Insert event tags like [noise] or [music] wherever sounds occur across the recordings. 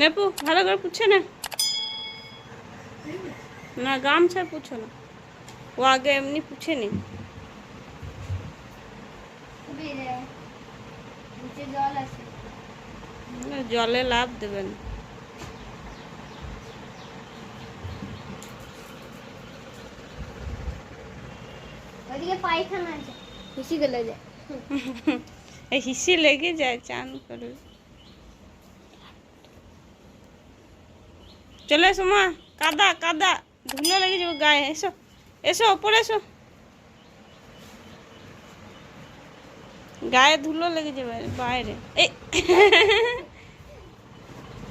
নেপু ভালো করে পুছে না। না গামছা পুছো না। ও আগে এমনি পুছে নি। জল লাভ দেবেন ওইদিকে পায়খানা আছে। খুশি গেলে যায়। [laughs] হিসি লেগে যায় চান করে। চলে এসো মা, কাদা কাদা, ধুলো লেগে যাবে গায়ে, এসো এসো, ওপরে এসো। গায়ে ধুলো লেগে যাবে বাইরে।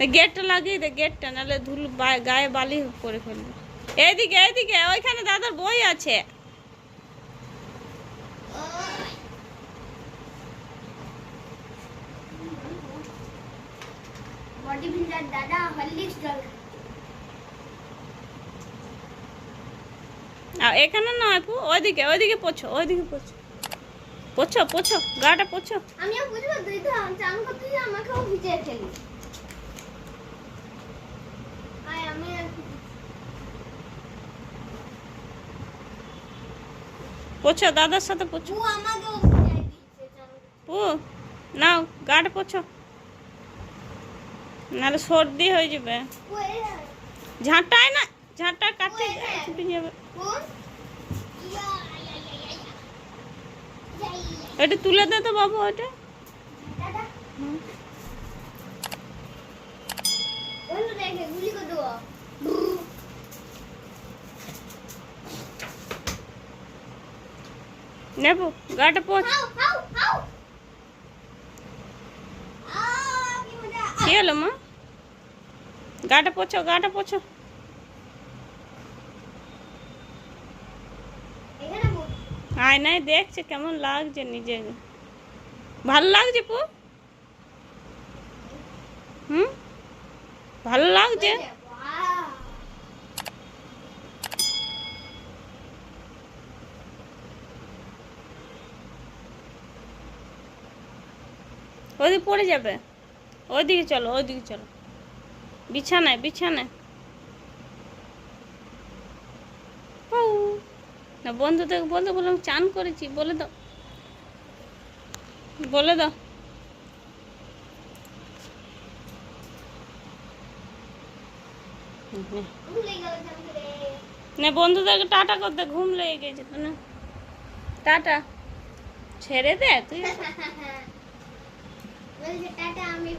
এই গেটটা লাগিয়ে দে, গেটটা, নাহলে ধুলো গায়ে বালি করে ফেলবে। এইদিকে এইদিকে, ওইখানে দাদার বই আছে। বডি বিল্ডার দাদা হলদিস জল এখানে না আপু ওইদিকে ওইদিকে পোছো ওইদিকে পোছো। পোছো পোছো গাটা পোছো। আমিও বুঝব তুই তো চান করতে যে আমাকেও ভিজে ফেলি। আয় আমি পোছো দাদার সাথে পোছো। ও আমাকেও ভিজে দিচ্ছে চান পু নাও গাটা পোছো। নাহলে সর্দি হয়ে যাবে। ঝাঁটায় না ঝাঁটা কাটে। ছুটে যাবে। ওইটা তুলে দে তো বাবু দেবো। নেব গাটা মজা কি হলো মা? গাটা পোছো গাটা পোছো এখানে বল আয়নায় দেখছে কেমন লাগছে নিজে ভালো লাগছে পু? হুম? ভালো লাগছে? ওদিকে পড়ে যাবে। ওইদিকে চলো ওইদিকে চলো। বিছানায় বিছানায়। না বন্ধুদের বলতে বললাম, চান করেছি, বলে দাও। বলে দাও। না, বন্ধুদেরকে টাটা করতে ঘুম লেগে গেছে তো না। টাটা। ছেড়ে দে, তুই। টাটা, আমি